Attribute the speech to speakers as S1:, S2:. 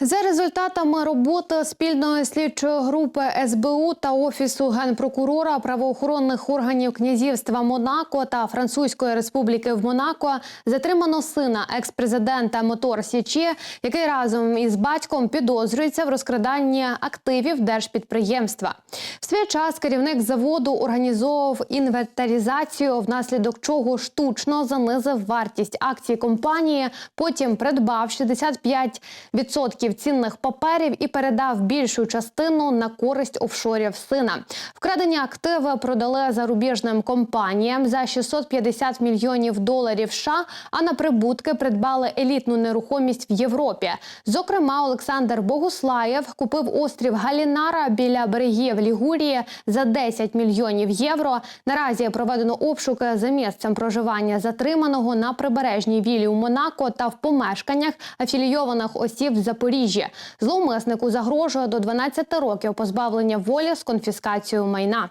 S1: За результатами роботи спільної слідчої групи СБУ та офісу генпрокурора правоохоронних органів князівства Монако та Французької республіки в Монако затримано сина екс-президента Мотор Січі, який разом із батьком підозрюється в розкраданні активів держпідприємства. В свій час керівник заводу організовував інвентаризацію, внаслідок чого штучно занизив вартість акцій компанії. Потім придбав 65% цінних паперів і передав більшу частину на користь офшорів сина. Вкрадені активи продали зарубіжним компаніям за 650 мільйонів доларів США, а на прибутки придбали елітну нерухомість в Європі. Зокрема, Олександр Богуслаєв купив острів Галінара біля берегів Лігурії за 10 мільйонів євро. Наразі проведено обшуки за місцем проживання затриманого на прибережній вілі у Монако та в помешканнях афілійованих осіб в Запоріжжі. Зловмиснику загрожує до 12 років позбавлення волі з конфіскацією майна.